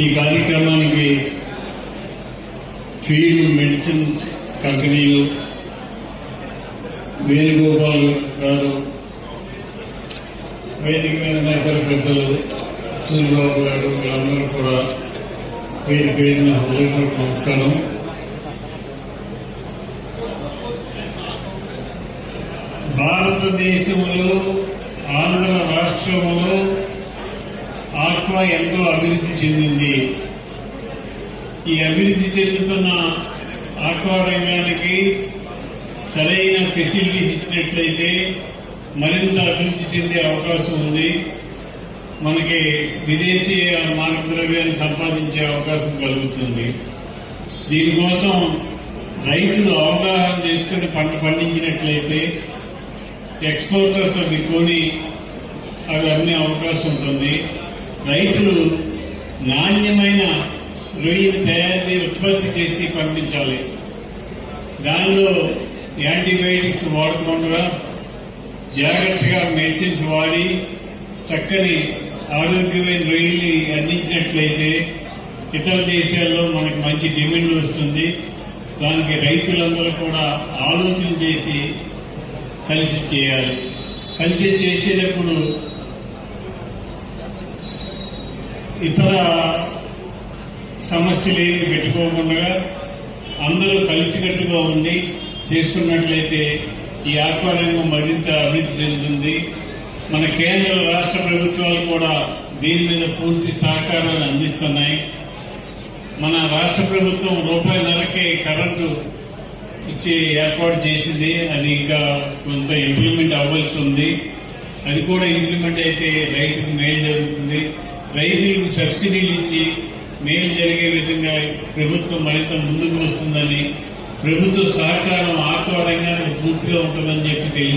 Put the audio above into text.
ఈ కార్యక్రమానికి field medicines కంపెనీలు వేణుగోపాల్ గారు వేదిక మీద ఇతర పెద్దలు సూర్యబాబు గారు వీళ్ళందరూ కూడా పేరు పేరున హృదయపూర్వక నమస్కారం. భారతదేశంలో ఆంధ్ర రాష్ట్రంలో కూడా ఎంతో అభివృద్ధి చెందింది. ఈ అభివృద్ధి చెందుతున్న ఆక్వా రంగానికి సరైన ఫెసిలిటీస్ ఇచ్చినట్లయితే మరింత అభివృద్ధి చెందే అవకాశం ఉంది. మనకి విదేశీ మానవ ద్రవ్యాన్ని సంపాదించే అవకాశం కలుగుతుంది. దీనికోసం రైతులు అవగాహన చేసుకుని పంట పండించినట్లయితే ఎక్స్పోర్టర్స్ అవి కొని అవి అమ్మే అవకాశం ఉంటుంది. రైతులు నాణ్యమైన రొయ్యలు తయారు ఉత్పత్తి చేసి పంపించాలి. దానిలో యాంటీబయాటిక్స్ వాడకుండా జాగ్రత్తగా మెడిసిన్స్ వాడి చక్కని ఆరోగ్యమైన రొయ్యల్ని అందించినట్లయితే ఇతర దేశాల్లో మనకి మంచి డిమాండ్ వస్తుంది. దానికి రైతులందరూ కూడా ఆలోచన చేసి కలిసి చేయాలి. కలిసి చేసేటప్పుడు ఇతర సమస్యలేమి పెట్టుకోకుండా అందరూ కలిసికట్టుగా ఉండి చేసుకున్నట్లయితే ఈ ఆక్వారంగం మరింత అభివృద్ధి చెందుతుంది. మన కేంద్ర రాష్ట్ర ప్రభుత్వాలు కూడా దీని మీద పూర్తి సహకారాన్ని అందిస్తున్నాయి. మన రాష్ట్ర ప్రభుత్వం రూపాయి ధరకే కరెంటు ఇచ్చి ఏర్పాటు చేసింది. అది ఇంకా కొంత ఇంప్లిమెంట్ అవ్వాల్సి ఉంది. అది కూడా ఇంప్లిమెంట్ అయితే రైతుకు మేలు జరుగుతుంది. రైతులకు సబ్సిడీలు ఇచ్చి మేలు జరిగే విధంగా ప్రభుత్వం మరింత ముందుకు వస్తుందని ప్రభుత్వ సహకారం ఆత్మ రంగానికి పూర్తిగా ఉంటుందని చెప్పి